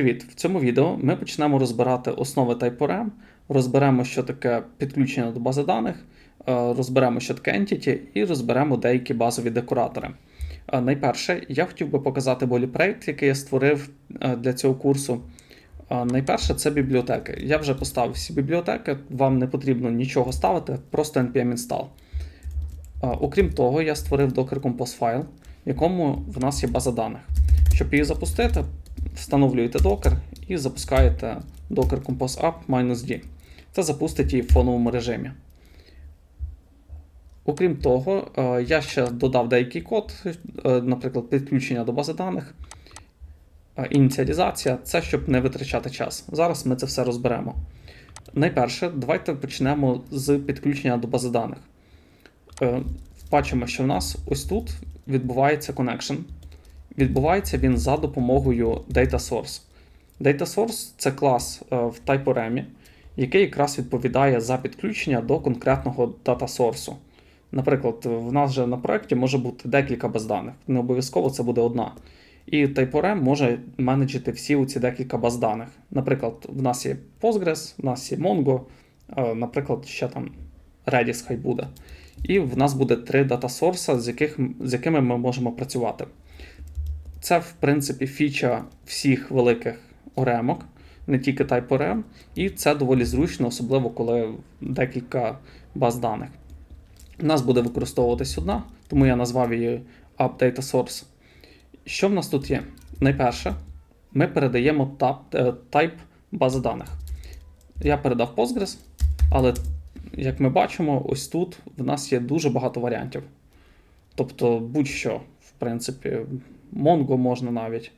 Привіт! В цьому відео ми почнемо розбирати основи TypeORM, розберемо, що таке підключення до бази даних, е, розберемо, що таке Entity, і розберемо деякі базові декоратори. Е, Найперше, я хотів би показати болі проект, який я створив е, для цього курсу. Найперше це бібліотеки. Я вже поставив всі бібліотеки, вам не потрібно нічого ставити, просто npm install. Окрім того, я створив Docker Compose файл, в якому в нас є база даних. Щоб її запустити, встановлюєте Docker і запускаєте Docker Compose App-D. Це запустить її в фоновому режимі. Окрім того, е, я ще додав деякий код, е, наприклад, підключення до бази даних, е, ініціалізація це щоб не витрачати час. Зараз ми це все розберемо. Найперше, давайте почнемо з підключення до бази даних. Бачимо, що в нас ось тут відбувається connection. Відбувається він за допомогою Data Source. Data Source це клас е, в TypeORM, який якраз відповідає за підключення до конкретного дата source. Наприклад, в нас же на проєкті може бути декілька баз даних, не обов'язково це буде одна. І TypeORM може менеджити всі ці декілька баз даних. Наприклад, в нас є Postgres, в нас є Mongo, е, наприклад, ще там Redis хай буде. І в нас буде три дата source, з, з якими ми можемо працювати. Це, в принципі, фіча всіх великих оремок, не тільки TypeORM, і це доволі зручно, особливо коли декілька баз даних. У нас буде використовуватись одна, тому я назвав її Updata Source. Що в нас тут є? Найперше, ми передаємо тап, е, type бази даних. Я передав Postgres, але, як ми бачимо, ось тут в нас є дуже багато варіантів. Тобто, будь-що, в принципі, Mongo можна навіть.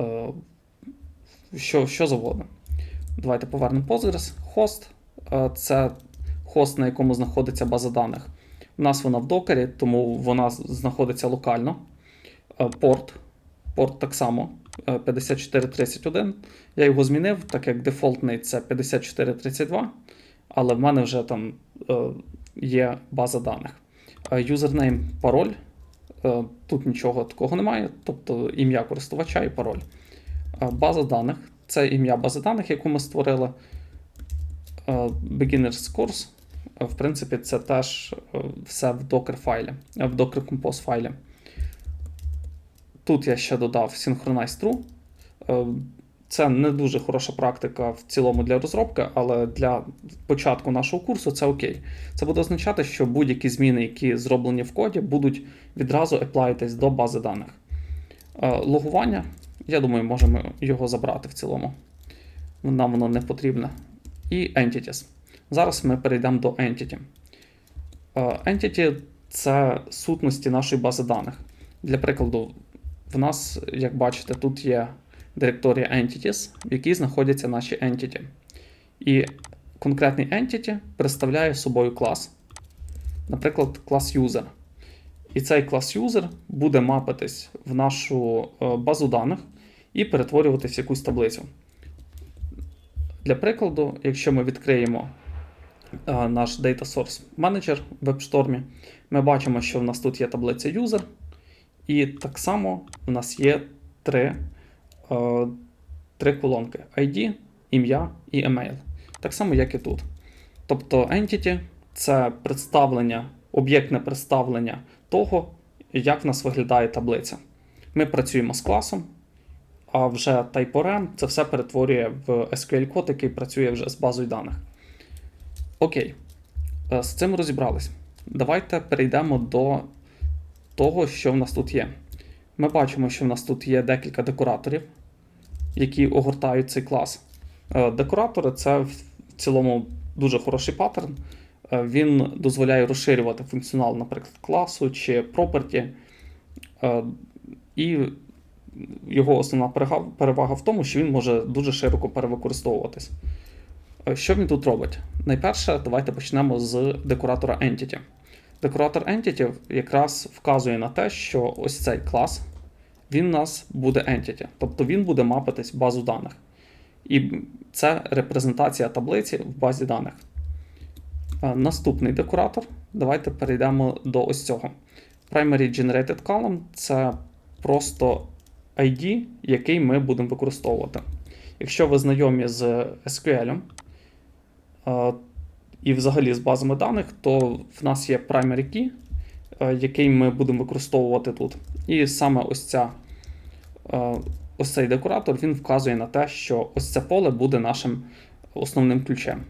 Е, Що, що завгодно. Давайте повернемо Postgres. Хост е, це хост, на якому знаходиться база даних. У нас вона в докері, тому вона знаходиться локально. Е, Порт. Порт так само е, 5431. Я його змінив, так як дефолтний це 5432, але в мене вже там є база даних. Юзернейм, пароль. Е, Тут нічого такого немає, тобто ім'я користувача і пароль. Е, База даних це ім'я бази даних, яку ми створили. Е, Beginner's Course. В принципі, це теж все в Docker файлі, в Docker Compose файлі. Тут я ще додав Synchronize True. Це не дуже хороша практика в цілому для розробки, але для початку нашого курсу це окей. Це буде означати, що будь-які зміни, які зроблені в коді, будуть відразу еплайтись до бази даних. Е, Логування, я думаю, можемо його забрати в цілому. Нам воно не потрібне. І Entities. Зараз ми перейдемо до Entity. Е, Entity це сутності нашої бази даних. Для прикладу, в нас, як бачите, тут є директорія Entities, в якій знаходяться наші Entity. І конкретний Entity представляє собою клас. Наприклад, клас User. І цей клас User буде мапитись в нашу е, базу даних і перетворюватись в якусь таблицю. Для прикладу, якщо ми відкриємо е, наш Data Source Manager в WebStorm, ми бачимо, що в нас тут є таблиця User, і так само в нас є три, е, три колонки: ID, ім'я і email. Так само, як і тут. Тобто Entity це представлення, об'єктне представлення того, як в нас виглядає таблиця. Ми працюємо з класом, а вже TypeORM це все перетворює в SQL код, який працює вже з базою даних. Окей, Е, з цим розібрались. Давайте перейдемо до того, що в нас тут є. Ми бачимо, що в нас тут є декілька декораторів, які огортають цей клас. Е, Декоратори це в цілому дуже хороший паттерн. Е, Він дозволяє розширювати функціонал, наприклад, класу чи. Е, І його основна перевага в тому, що він може дуже широко перевикористовуватись. Е, Що він тут робить? Найперше, давайте почнемо з декоратора Entity. Декоратор Entity якраз вказує на те, що ось цей клас він у нас буде Entity, тобто він буде мапитись в базу даних. І це репрезентація таблиці в базі даних. Е, Наступний декоратор. Давайте перейдемо до ось цього. Primary Generated Column це просто ID, який ми будемо використовувати. Якщо ви знайомі з SQL е, і взагалі з базами даних, то в нас є primary key, е, який ми будемо використовувати тут. І саме ось ця. е, Ось цей декоратор він вказує на те, що ось це поле буде нашим основним ключем.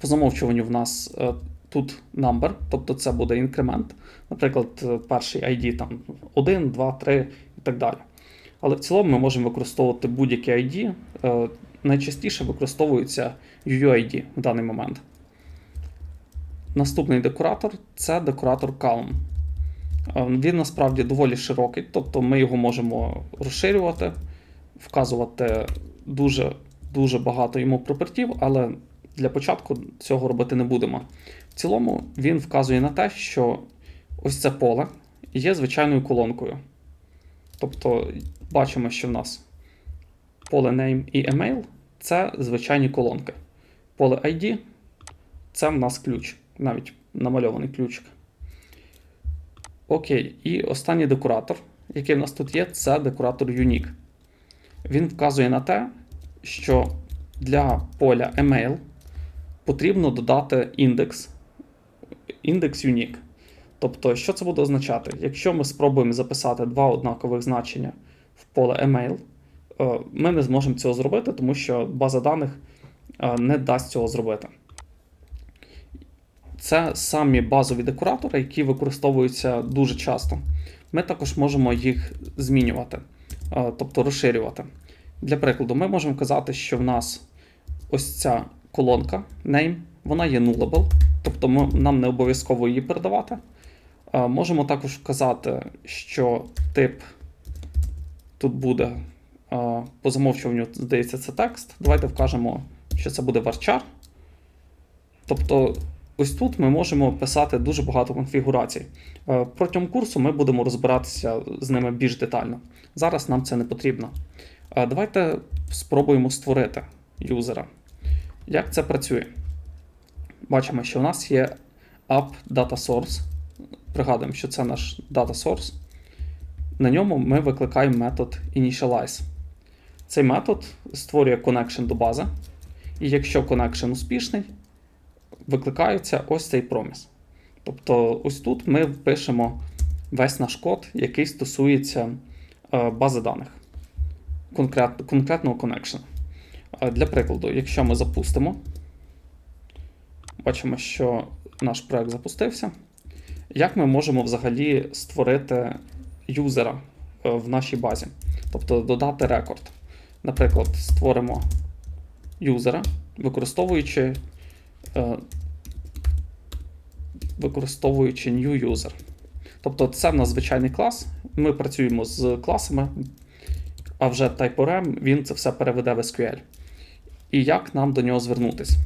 По замовчуванню в нас е, тут number, тобто це буде інкремент. Наприклад, перший ID там 1, 2, 3 і так далі. Але в цілому ми можемо використовувати будь-які ID. Найчастіше використовується UUID в даний момент. Наступний декоратор це декоратор column. Е, Він насправді доволі широкий, тобто ми його можемо розширювати, вказувати дуже, дуже багато йому пропертів, але для початку цього робити не будемо. В цілому він вказує на те, що ось це поле є звичайною колонкою. Тобто бачимо, що в нас поле name і email це звичайні колонки. Поле ID це в нас ключ, навіть намальований ключик. Окей, і останній декоратор, який в нас тут є, це декоратор Unique. Він вказує на те, що для поля email потрібно додати індекс, індекс Unique. Тобто, що це буде означати? Якщо ми спробуємо записати два однакових значення в поле email, е, ми не зможемо цього зробити, тому що база даних е, не дасть цього зробити. Це самі базові декоратори, які використовуються дуже часто. Ми також можемо їх змінювати, е, тобто розширювати. Для прикладу, ми можемо казати, що в нас ось ця колонка name, вона є nullable, тобто ми, нам не обов'язково її передавати. Е, Можемо також вказати, що тип тут буде е, по замовчуванню, здається, це текст. Давайте вкажемо, що це буде varchar. Тобто, ось тут ми можемо писати дуже багато конфігурацій. Е, Протягом курсу ми будемо розбиратися з ними більш детально. Зараз нам це не потрібно. Е, Давайте спробуємо створити юзера. Як це працює? Бачимо, що у нас є app data source. Пригадуємо, що це наш data source. На ньому ми викликаємо метод initialize. Цей метод створює connection до бази. І якщо connection успішний, викликається ось цей проміс. Тобто, ось тут ми впишемо весь наш код, який стосується е, бази даних, конкрет, конкретного connection. Е, Для прикладу, якщо ми запустимо, бачимо, що наш проект запустився. Як ми можемо взагалі створити юзера е, в нашій базі? Тобто додати рекорд. Наприклад, створимо юзера, використовуючи, використовуючи new user. Тобто це в нас звичайний клас. Ми працюємо з класами, а вже TypeORM він це все переведе в SQL. І як нам до нього звернутися,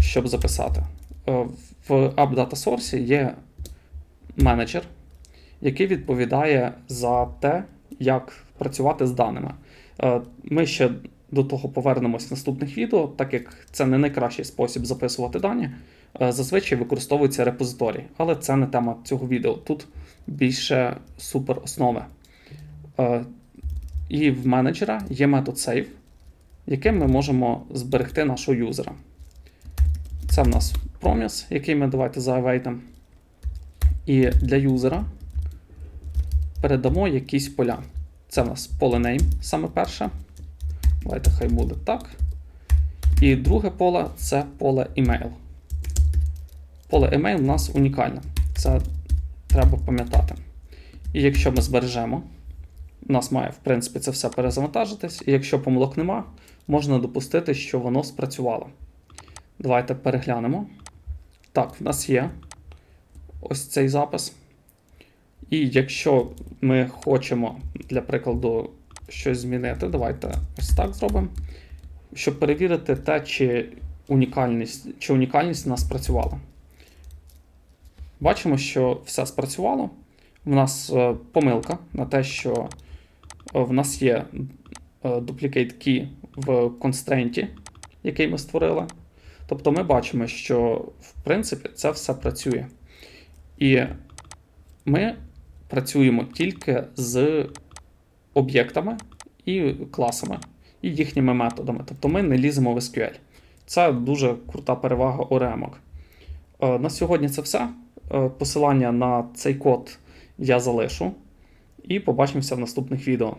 щоб записати? Е, В AppData є менеджер, який відповідає за те, як працювати з даними. Е, Ми ще до того повернемось в наступних відео, так як це не найкращий спосіб записувати дані. Е, Зазвичай використовується репозиторій, але це не тема цього відео. Тут більше супероснови. Е, І в менеджера є метод save, яким ми можемо зберегти нашого юзера. Це в нас проміс, який ми давайте заавейтимо. І для юзера передамо якісь поля. Це в нас поле name, саме перше. Давайте хай буде так. І друге поле це поле email. Поле email у нас унікальне. Це треба пам'ятати. І якщо ми збережемо, у нас має, в принципі, це все перезавантажитись. І якщо помилок нема, можна допустити, що воно спрацювало. Давайте переглянемо. Так, в нас є ось цей запис. І якщо ми хочемо, для прикладу, щось змінити, давайте ось так зробимо. Щоб перевірити те, чи унікальність, чи унікальність у нас спрацювала. Бачимо, що все спрацювало. В нас е, помилка на те, що е, в нас є е, duplicate key в constraint, який ми створили. Тобто ми бачимо, що в принципі це все працює. І ми працюємо тільки з об'єктами і класами, і їхніми методами. Тобто ми не ліземо в SQL. Це дуже крута перевага. Е, На сьогодні це все. Е, Посилання на цей код я залишу. І побачимося в наступних відео.